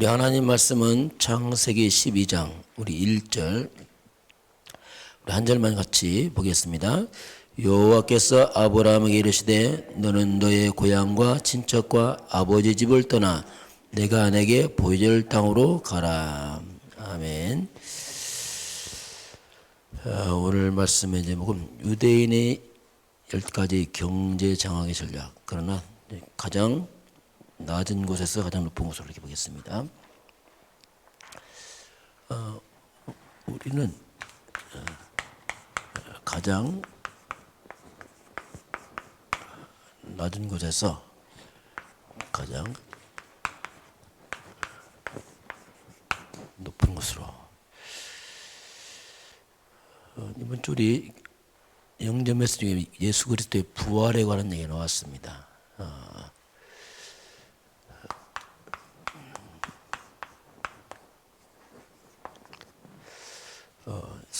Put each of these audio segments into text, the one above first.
우리 하나님 말씀은 창세기 12장 우리 1절 우리 한 절만 같이 보겠습니다. 여호와께서 아브라함에게 이르시되 너는 너의 고향과 친척과 아버지 집을 떠나 내가 내게 보여줄 땅으로 가라. 아멘. 아, 오늘 말씀의 제목은 유대인의 열 가지 경제 장악의 전략. 그러나 가장 낮은 곳에서 가장 높은 곳으로 이렇게 보겠습니다. 어, 우리는 어, 가장 낮은 곳에서 가장 높은 곳으로 어, 이번 줄이 영전 메시지 중에 예수 그리스도의 부활에 관한 얘기가 나왔습니다. 어,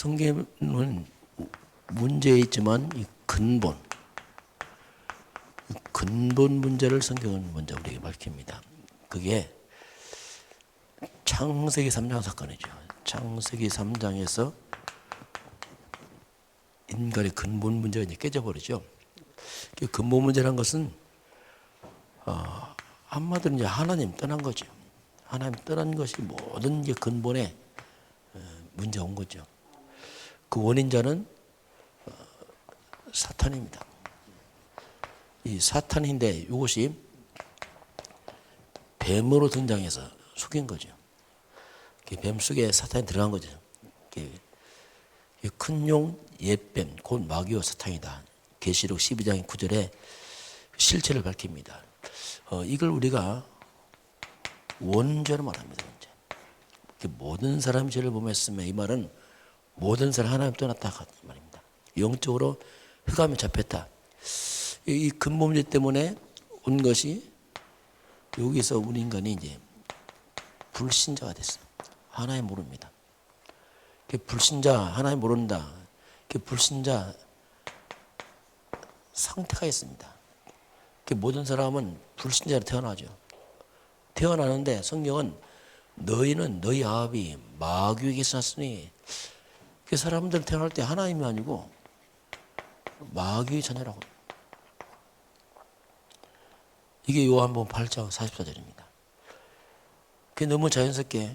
성경은 문제 있지만 이 근본, 이 근본 문제를 성경은 먼저 우리에게 밝힙니다. 그게 창세기 3장 사건이죠. 창세기 3장에서 인간의 근본 문제가 이제 깨져버리죠. 그 근본 문제란 것은 어, 한마디로 이제 하나님 떠난 거죠. 하나님 떠난 것이 모든 게 근본에 어, 문제가 온 거죠. 그 원인자는 어, 사탄입니다. 이 사탄인데 이것이 뱀으로 등장해서 속인 거죠. 뱀 속에 사탄이 들어간 거죠. 큰 용, 옛뱀, 곧 마귀와 사탄이다. 계시록 12장 9절에 실체를 밝힙니다. 어, 이걸 우리가 원죄로 말합니다. 원죄. 모든 사람이 죄를 범했으면 이 말은 모든 사람 하나님 떠났다 말입니다. 영적으로 흑암에 잡혔다. 이 근본 문제 때문에 온 것이 여기서 우리 인간이 이제 불신자가 됐어요. 하나님 모릅니다. 불신자 하나님 모른다. 불신자 상태가 있습니다. 모든 사람은 불신자로 태어나죠. 태어나는데 성경은 너희는 너희 아비 마귀에게서 났으니 그 사람들 태어날 때 하나님이 아니고 마귀의 자녀라고. 이게 요한복음 8장 44절입니다. 그게 너무 자연스럽게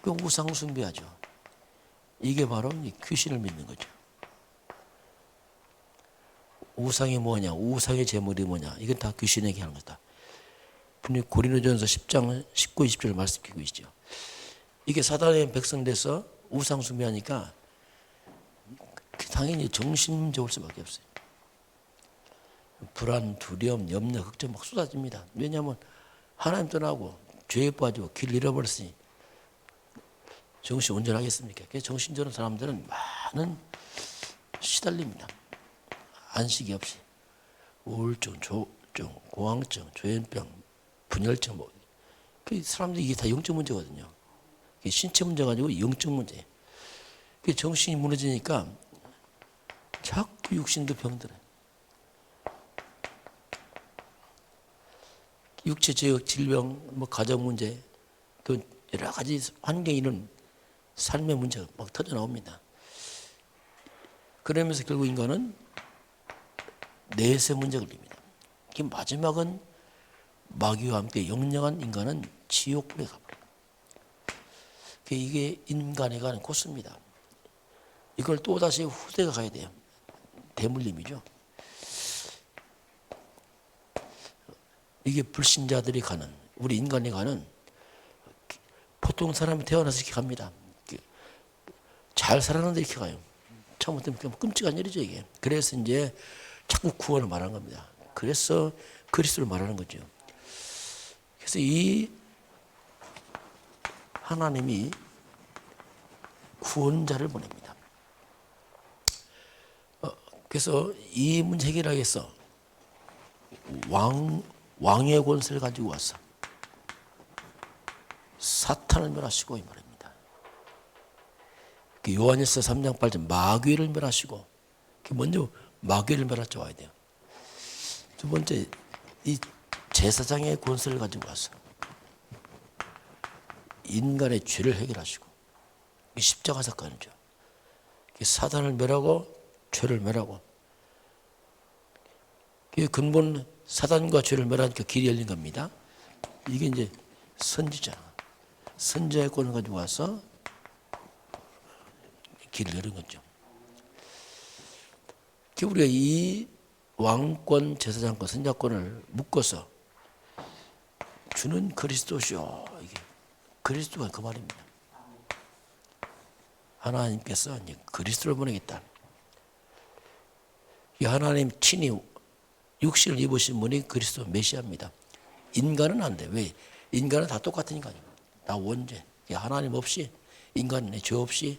그 우상 숭배하죠. 이게 바로 귀신을 믿는 거죠. 우상이 뭐냐? 우상의 제물이 뭐냐? 이건 다 귀신에게 하는 거다. 분명히 고린도전서 10장 19, 20절 말씀드리고 있죠. 이게 사단의 백성 돼서 우상 숭배하니까 당연히 정신문제 올 수밖에 없어요. 불안, 두려움, 염려, 걱정 막 쏟아집니다. 왜냐하면 하나님 떠나고 죄에 빠지고 길 잃어버렸으니 정신 온전하겠습니까? 그래서 정신 저런 사람들은 많은 시달립니다. 안식이 없이 우울증, 조증, 공황증, 조현병, 분열증 뭐. 그 사람들이 이게 다 영적 문제거든요. 신체 문제가 아니고 영적 문제. 정신이 무너지니까 자꾸 육신도 병들어요. 육체 제약 질병, 뭐 가정 문제, 그 여러 가지 환경에 있는 삶의 문제가 막 터져 나옵니다. 그러면서 결국 인간은 내세 문제가 걸립니다. 마지막은 마귀와 함께 영영한 인간은 지옥불에 가버려요. 이게 인간에 관한 코스입니다. 이걸 또다시 후대가 가야 돼요. 대물림이죠. 이게 불신자들이 가는 우리 인간이 가는 보통 사람이 태어나서 이렇게 갑니다. 잘 살았는데 이렇게 가요. 처음부터 끔찍한 일이죠 이게. 그래서 이제 자꾸 구원을 말하는 겁니다. 그래서 그리스도를 말하는 거죠. 그래서 이 하나님이 구원자를 보냅니다. 어, 그래서 이 문제 해결하기 위해서 왕, 왕의 권세를 가지고 와서 사탄을 멸하시고 이 말입니다. 그 요한일서 3장 8절 마귀를 멸하시고 그 먼저 마귀를 줄 와야 돼요. 두 번째 이 제사장의 권세를 가지고 와서 인간의 죄를 해결하시고 이 십자가 사건이죠. 이 사단을 멸하고 죄를 멸하고 그 근본 사단과 죄를 멸하니까 그 길이 열린 겁니다. 이게 이제 선지자 선지자의 권을 가지고 와서 길을 열은 거죠. 그 우리가 이 왕권, 제사장권, 선자권을 묶어서 주는 그리스도시오. 이게 그리스도가 그 말입니다. 하나님께서 이제 그리스도를 보내겠다. 이 하나님 친히 육신을 입으신 분이 그리스도 메시아입니다. 인간은 안 돼. 왜? 인간은 다 똑같으니까요. 다 원죄. 하나님 없이 인간의 죄 없이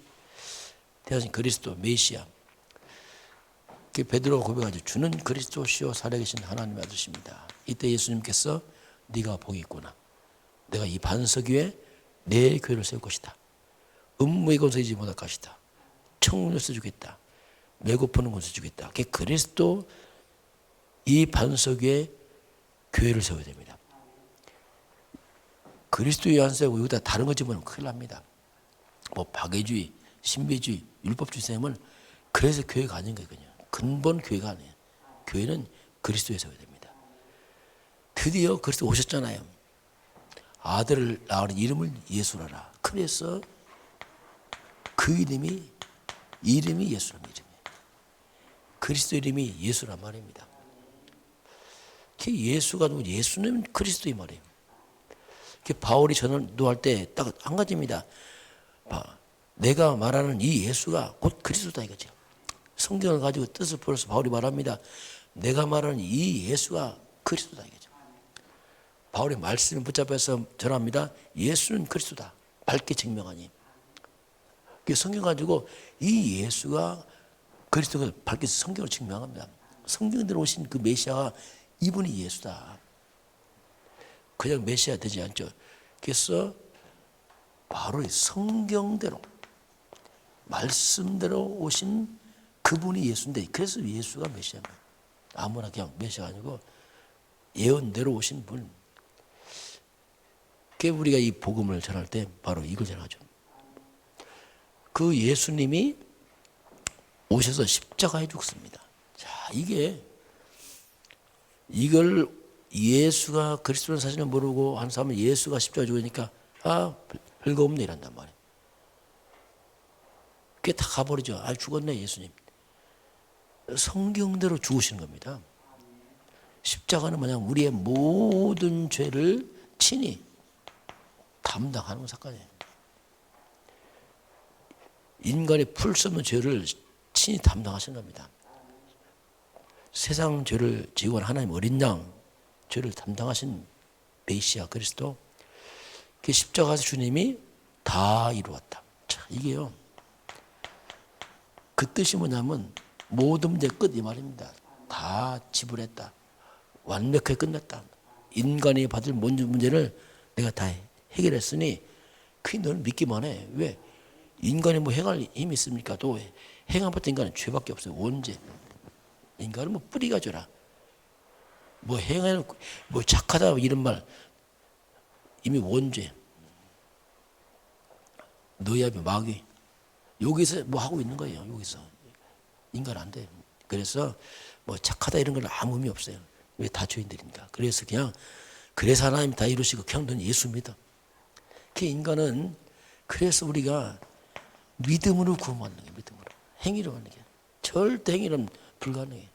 태어진 그리스도 메시아. 그 베드로가 고백하죠. 주는 그리스도시요 살아계신 하나님의 아들십니다. 이때 예수님께서 네가 복이 있구나. 내가 이 반석 위에 내 교회를 세울 것이다. 음무의 건설이지 못할 것이다. 청문을 써주겠다. 매고프는 건설 주겠다. 그 그리스도 이 반석 위에 교회를 세워야 됩니다. 그리스도의 안 세우고 여기다 다른 거 집으면 큰일 납니다. 뭐 박애주의, 신비주의, 율법주의 세우면 그래서 교회가 아닌 거거든요. 근본 교회가 아니에요. 교회는 그리스도에 세워야 됩니다. 드디어 그리스도 오셨잖아요. 아들을 낳은 이름을 예수라라. 그래서 그 이름이 이름이 예수란 이름이에요. 그리스도 이름이 예수란 말입니다. 그 예수가 누구? 예수는 그리스도의 말이에요. 그 바울이 전도할 때 딱 한 가지입니다. 내가 말하는 이 예수가 곧 그리스도다 이거죠. 성경을 가지고 뜻을 풀어서 바울이 말합니다. 내가 말하는 이 예수가 그리스도다 이거죠. 바울의 말씀을 붙잡아서 전합니다. 예수는 그리스도다. 밝게 증명하니. 그 성경 가지고 이 예수가 그리스도가 밝게 성경을 증명합니다. 성경에 들어오신 그 메시아가 이분이 예수다. 그냥 메시아 되지 않죠. 그래서 바로 성경대로 말씀대로 오신 그분이 예수인데 그래서 예수가 메시아입니다. 아무나 그냥 메시아 아니고 예언대로 오신 분. 그 우리가 이 복음을 전할 때 바로 이걸 전하죠. 그 예수님이 오셔서 십자가에 죽습니다. 자, 이게 이걸 예수가 그리스도는 사실은 모르고 한 사람은 예수가 십자가 죽으니까 아 별거 없네 이란단 말이에요. 그게 다 가버리죠. 아 죽었네 예수님. 성경대로 죽으신 겁니다. 십자가는 뭐냐면 우리의 모든 죄를 친히 담당하는 사건이에요. 인간의 풀 수 없는 죄를 친히 담당하신 겁니다. 세상 죄를 지고 하나님 어린 양 죄를 담당하신 메시아 그리스도 그 십자가에서 주님이 다 이루었다. 자, 이게요. 그 뜻이 뭐냐면 모든 문제 끝이 말입니다. 다 지불했다. 완벽하게 끝났다. 인간이 받을 문제를 내가 다 해결했으니 그게 너는 믿기만 해. 왜? 인간이 뭐 행할 힘이 있습니까? 또 것도 인간은 죄밖에 없어요. 원죄. 인간은 뭐 뿌리가 줘라. 뭐 행하는 뭐 착하다 이런 말 이미 원죄. 너야비 마귀. 여기서 뭐 하고 있는 거예요. 여기서 인간 안 돼. 그래서 뭐 착하다 이런 건 아무 의미 없어요. 왜 다 죄인들입니까? 그래서 그냥 그래서 하나님 다 이루시고 그냥 넌 예수 믿어. 그 인간은 그래서 우리가 믿음으로 구원받는 게 믿음으로 행위로 하는 게 절대 행위는 불가능해.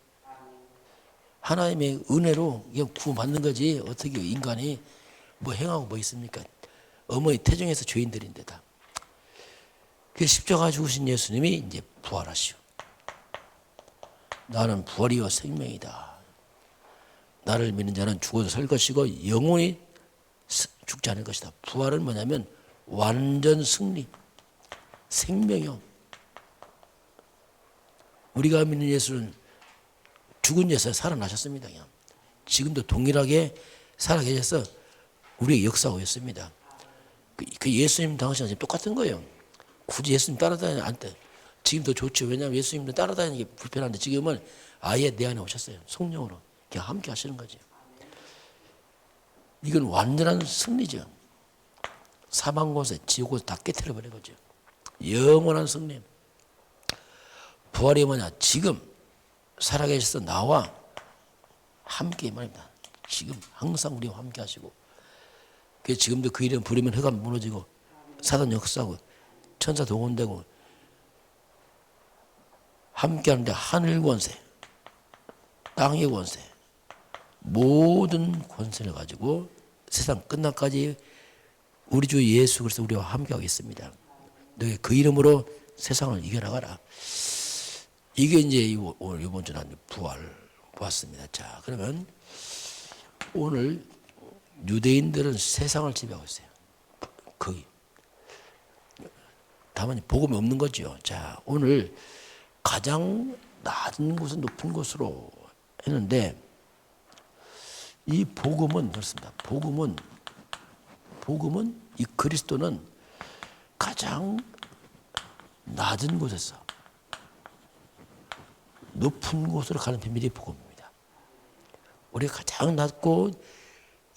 하나님의 은혜로 구원받는 거지 어떻게 인간이 뭐 행하고 뭐 있습니까? 어머니 태중에서 죄인들인데 다. 그 십자가 죽으신 예수님이 이제 부활하시오. 나는 부활이요 생명이다. 나를 믿는 자는 죽어도 살 것이고 영원히 죽지 않을 것이다. 부활은 뭐냐면 완전 승리, 생명이요. 우리가 믿는 예수는 죽은 예수가 살아나셨습니다. 그냥. 지금도 동일하게 살아계셔서 우리의 역사가 였습니다. 그, 그 예수님 당시랑 똑같은 거예요. 굳이 예수님 따라다니는 안 돼. 지금도 좋죠. 왜냐하면 예수님도 따라다니는 게 불편한데 지금은 아예 내 안에 오셨어요. 성령으로. 그냥 함께 하시는 거죠. 이건 완전한 승리죠. 사망 곳에 지옥을 다 깨뜨려 버린 거죠. 영원한 승리. 부활이 뭐냐? 지금 살아계셔서 나와 함께 말입니다. 지금 항상 우리와 함께 하시고 그 지금도 그 이름 부르면 해가 무너지고 사단 역사하고 천사 동원되고 함께 하는데 하늘 권세 땅의 권세 모든 권세를 가지고 세상 끝날까지 우리 주 예수 그리스도 우리와 함께하고 있습니다. 너희 그 이름으로 세상을 이겨나가라. 이게 이제 이- 오늘 이번 주는 부활 보았습니다. 자, 그러면 오늘 유대인들은 세상을 지배하고 있어요. 거의. 다만 복음이 없는 거죠. 자, 오늘 가장 낮은 곳은 높은 곳으로 했는데 이 복음은 그렇습니다. 복음은 복음은 이 그리스도는 가장 낮은 곳에서 높은 곳으로 가는 비밀이 복음입니다. 우리가 가장 낮고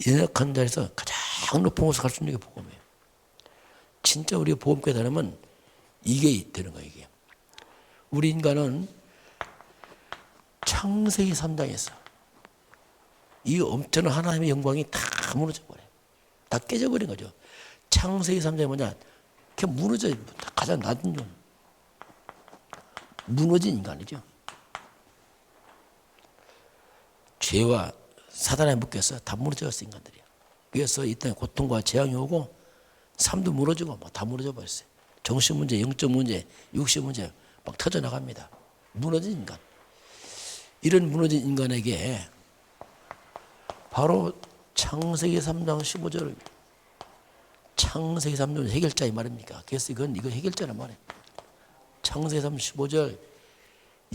연약한 자리에서 가장 높은 곳으로 갈 수 있는 게 복음이에요. 진짜 우리가 복음 깨달으면 이게 되는 거예요. 이게. 우리 인간은 창세기 3장에서 이 엄청난 하나님의 영광이 다 무너져 버려요. 다 깨져버린 거죠. 창세기 3장이 뭐냐? 그냥 무너져요. 가장 낮은 종. 무너진 인간이죠. 죄와 사단에 묶여서 다 무너져갔어 인간들이야. 그래서 이 땅에 고통과 재앙이 오고 삶도 무너지고 막 다 무너져 버렸어요. 정신 문제, 영적 문제, 육신 문제 막 터져 나갑니다. 무너진 인간. 이런 무너진 인간에게 바로 창세기 3장 15절 창세기 3장 해결자 이 말입니까? 그래서 이건 이거 해결자란 말이에요. 창세기 3장 15절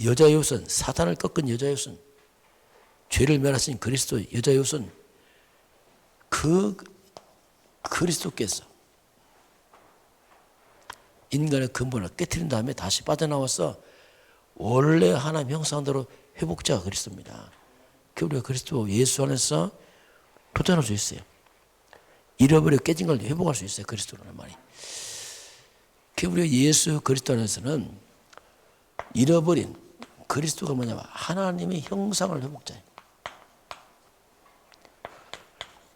여자의 옷은 사탄을 꺾은 여자의 옷은 죄를 멸하신 그리스도 여자의 옷은 그 그리스도께서 인간의 근본을 깨뜨린 다음에 다시 빠져나와서 원래 하나님 형상대로 회복자가 그리스도입니다. 그 우리가 그리스도 예수 안에서 도전할 수 있어요. 잃어버려 깨진 걸 회복할 수 있어요. 그리스도라는 말이. 그 우리가 예수 그리스도 안에서는 잃어버린 그리스도가 뭐냐면 하나님의 형상을 회복자예요.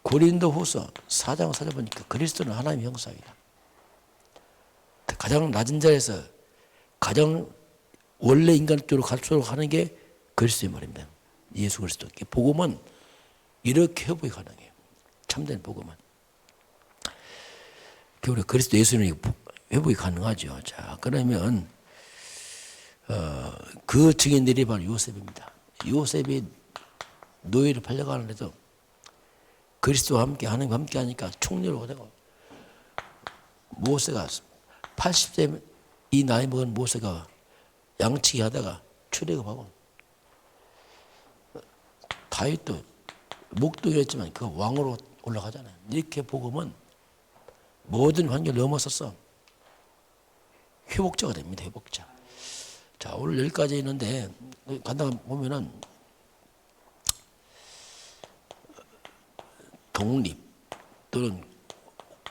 고린도 후서 4장 4절 보니까 그리스도는 하나님의 형상이다. 가장 낮은 자리에서 가장 원래 인간적으로 갈수록 하는 게 그리스도의 말입니다. 예수 그리스도. 복음은 이렇게 회복이 가능해요. 참된 복음은. 우리 그리스도 예수님이 회복이 가능하죠. 자, 그러면 어, 그 증인들이 바로 요셉입니다. 요셉이 노예를 팔려가는데도 그리스도와 함께 하나님과 함께 하니까 총리로 되고 모세가 80세 이 나이 먹은 모세가 양치기 하다가 출애굽하고 다윗도 목동이었지만 그 왕으로 올라가잖아요. 이렇게 복음은 모든 환경을 넘어서서 회복자가 됩니다. 회복자. 자 오늘 여기까지 있는데 간다 보면은 독립 또는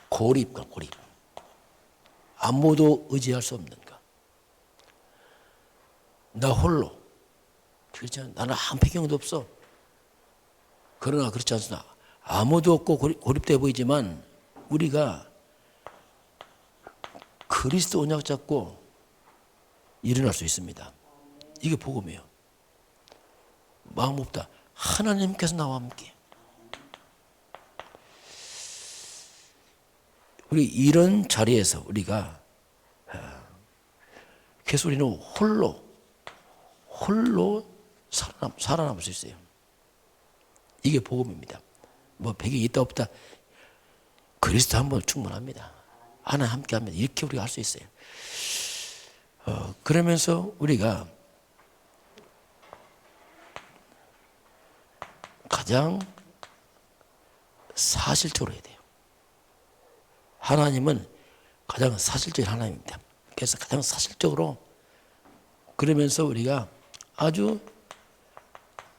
고립과 고립 아무도 의지할 수 없는 것. 나 홀로 그렇죠. 나는 한 배경도 없어. 그러나 그렇지 않습니다. 아무도 없고 고립 돼 보이지만 우리가 그리스도 언약 잡고 일어날 수 있습니다. 이게 복음이에요. 마음 없다. 하나님께서 나와 함께. 우리 이런 자리에서 우리가 계속 우리는 홀로 홀로 살아남, 살아남을 수 있어요. 이게 복음입니다. 뭐 배경이 있다 없다 그리스도 한 번 충분합니다. 하나 함께 하면 이렇게 우리가 할 수 있어요. 어, 그러면서 우리가 가장 사실적으로 해야 돼요. 하나님은 가장 사실적인 하나님입니다. 그래서 가장 사실적으로 그러면서 우리가 아주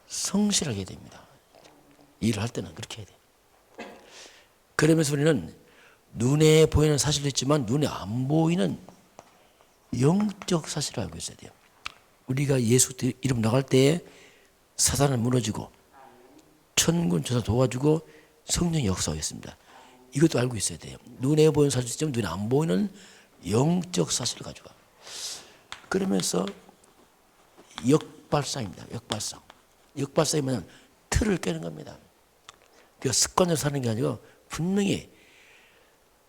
성실하게 됩니다. 일을 할 때는 그렇게 해야 돼요. 그러면서 우리는 눈에 보이는 사실도 있지만 눈에 안 보이는 영적 사실을 알고 있어야 돼요. 우리가 예수 이름 나갈 때에 사단은 무너지고 천군 조사 도와주고 성령이 역사하겠습니다. 이것도 알고 있어야 돼요. 눈에 보이는 있지만 눈에 안 보이는 영적 사실을 가져가. 그러면서 역발상입니다. 역발상. 역발상이면 틀을 깨는 겁니다. 그 습관적으로 사는 게 아니고 분명히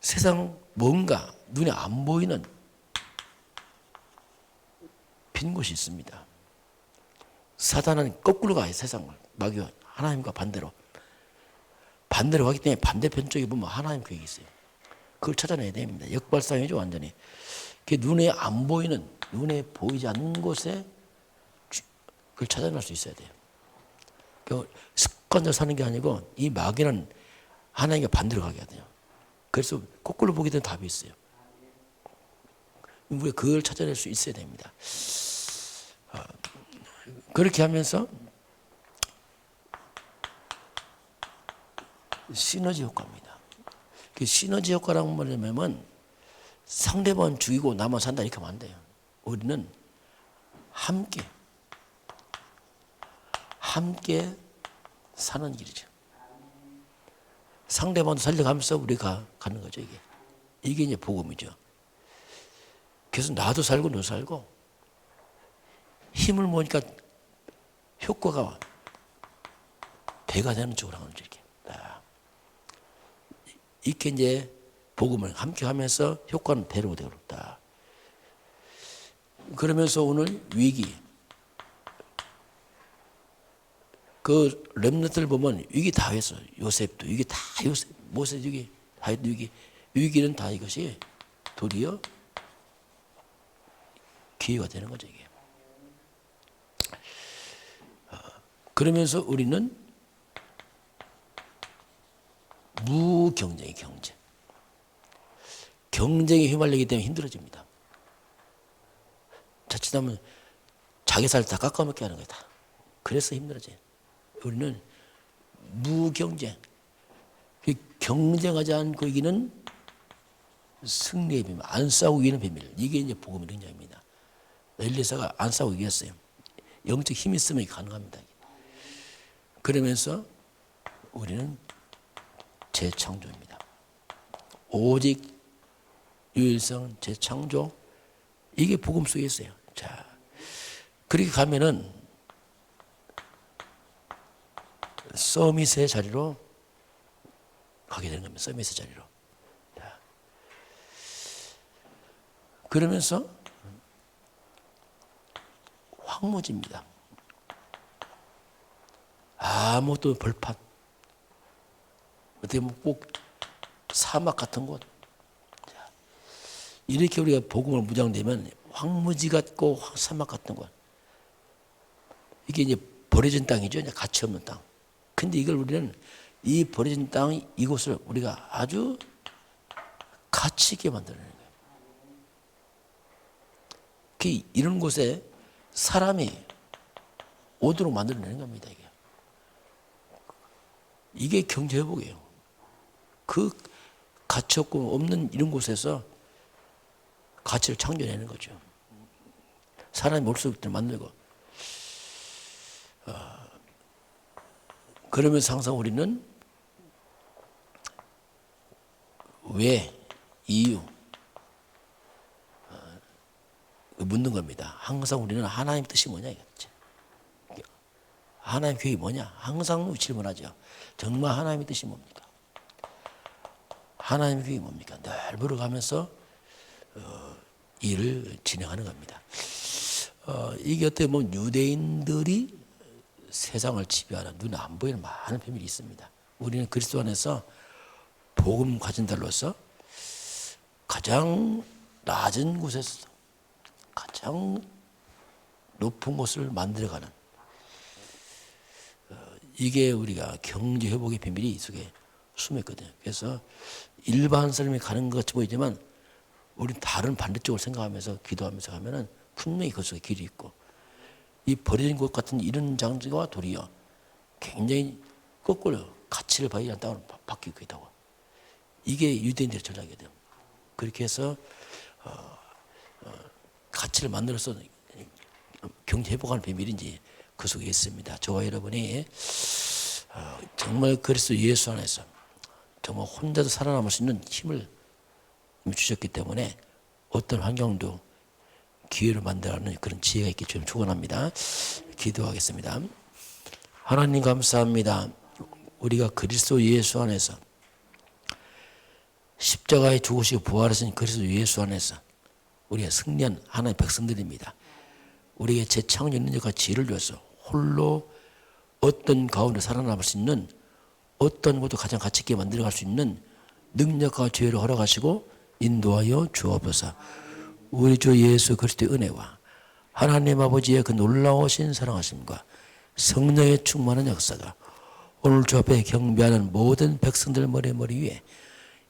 세상 뭔가 눈에 안 보이는 빈 곳이 있습니다. 사단은 거꾸로 가요, 세상을. 마귀와 하나님과 반대로. 반대로 가기 때문에 반대편 쪽에 보면 하나님 계획이 있어요. 그걸 찾아내야 됩니다. 역발상이죠, 완전히. 그 눈에 안 보이는, 눈에 보이지 않는 곳에 그걸 찾아낼 수 있어야 돼요. 그 습관적으로 사는 게 아니고 이 마귀는 하나님과 반대로 가게 돼요. 그래서 거꾸로 보게 되는 답이 있어요. 우리가 그걸 찾아낼 수 있어야 됩니다. 어, 그렇게 하면서 시너지 효과입니다. 그 시너지 효과라는 뭐냐면 상대방 죽이고 나만 산다 이렇게 하면 안 돼요. 우리는 함께 함께 사는 길이죠. 상대방도 살려가면서 우리가 가는 거죠 이게. 이게 이제 복음이죠. 그래서 나도 살고 너 살고 힘을 모으니까 효과가 배가 되는 쪽으로 하는 거죠 이렇게. 딱. 이렇게 이제 복음을 함께 하면서 효과는 배로 되고 다. 그러면서 오늘 위기 그 렘너들 보면 위기 다 했어. 요셉도 위기 다 요셉 모세 위기 다 위기 위기는 다 이것이 도리어 기회가 되는 거죠 이게. 어, 그러면서 우리는 무경쟁이 경쟁. 경쟁에 휘말리기 때문에 힘들어집니다. 자칫하면 자기 살 다 깎아먹게 하는 거다. 그래서 힘들어져요. 우리는 무경쟁. 그 경쟁하지 않고 이기는 승리의 비밀, 안 싸우고 이기는 비밀. 이게 이제 복음의 능력입니다. 엘리사가 안 싸우고 이겼어요. 영적 힘이 있으면 가능합니다. 그러면서 우리는 재창조입니다. 오직 유일성 재창조 이게 복음 속에 있어요. 자, 그렇게 가면은 서밋의 자리로 가게 되는 겁니다. 서밋의 자리로. 자. 그러면서 황무지입니다. 아무것도 벌판. 어떻게 보면 꼭 사막 같은 곳. 자. 이렇게 우리가 복음을 무장되면 황무지 같고 사막 같은 곳. 이게 이제 버려진 땅이죠. 이제 가치 없는 땅. 근데 이걸 우리는 이 버려진 땅 이곳을 우리가 아주 가치 있게 만들어내는 거예요. 그 이런 곳에 사람이 오도록 만들어내는 겁니다. 이게 이게 경제 회복이에요. 그 가치 없고 없는 이런 곳에서 가치를 창조해내는 거죠. 사람이 몰수들 만들고 어, 그러면서 항상 우리는 왜, 이유 어, 묻는 겁니다. 항상 우리는 하나님 뜻이 뭐냐 이거죠. 하나님 계획이 뭐냐? 항상 질문하죠. 정말 하나님의 뜻이 뭡니까? 하나님의 계획이 뭡니까? 늘 물어가면서 어, 일을 진행하는 겁니다. 어, 이게 어떻게 보면 유대인들이 세상을 지배하는 눈에 안 보이는 많은 비밀이 있습니다. 우리는 그리스도 안에서 복음 가진 자로서 가장 낮은 곳에서 가장 높은 곳을 만들어가는 어, 이게 우리가 경제 회복의 비밀이 이 속에 숨어 있거든요. 그래서 일반 사람이 가는 것 같이 보이지만 우리 다른 반대쪽을 생각하면서 기도하면서 가면은 분명히 그 속에 길이 있고 이 버려진 것 같은 이런 장지가 도리어 굉장히 거꾸로 가치를 발휘한 땅으로 바뀌고 있다고. 이게 유대인들의 전략이거든. 그렇게 해서 어, 어, 가치를 만들어서 경제 회복하는 비밀인지 그 속에 있습니다. 저와 여러분이 어, 정말 그리스도 예수 안에서 정말 혼자도 살아남을 수 있는 힘을 주셨기 때문에 어떤 환경도 기회를 만들어가는 그런 지혜가 있기 좀 축원합니다. 기도하겠습니다. 하나님 감사합니다. 우리가 그리스도 예수 안에서 십자가에 죽으시고 부활하신 그리스도 예수 안에서 우리가 승리한 하나님의 백성들입니다. 우리에게 재창조 능력과 지혜를 줘서 홀로 어떤 가운데 살아남을 수 있는 어떤 것도 가장 가치 있게 만들어갈 수 있는 능력과 지혜를 허락하시고 인도하여 주옵소서. 우리 주 예수 그리스도의 은혜와 하나님 아버지의 그 놀라우신 사랑하심과 성령의 충만한 역사가 오늘 주 앞에 경배하는 모든 백성들 머리 머리 위에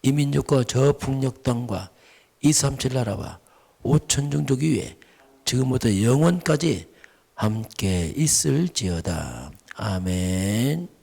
이 민족과 저 북녘 땅과 이 삼칠 나라와 오천 종족 위에 지금부터 영원까지 함께 있을지어다. 아멘.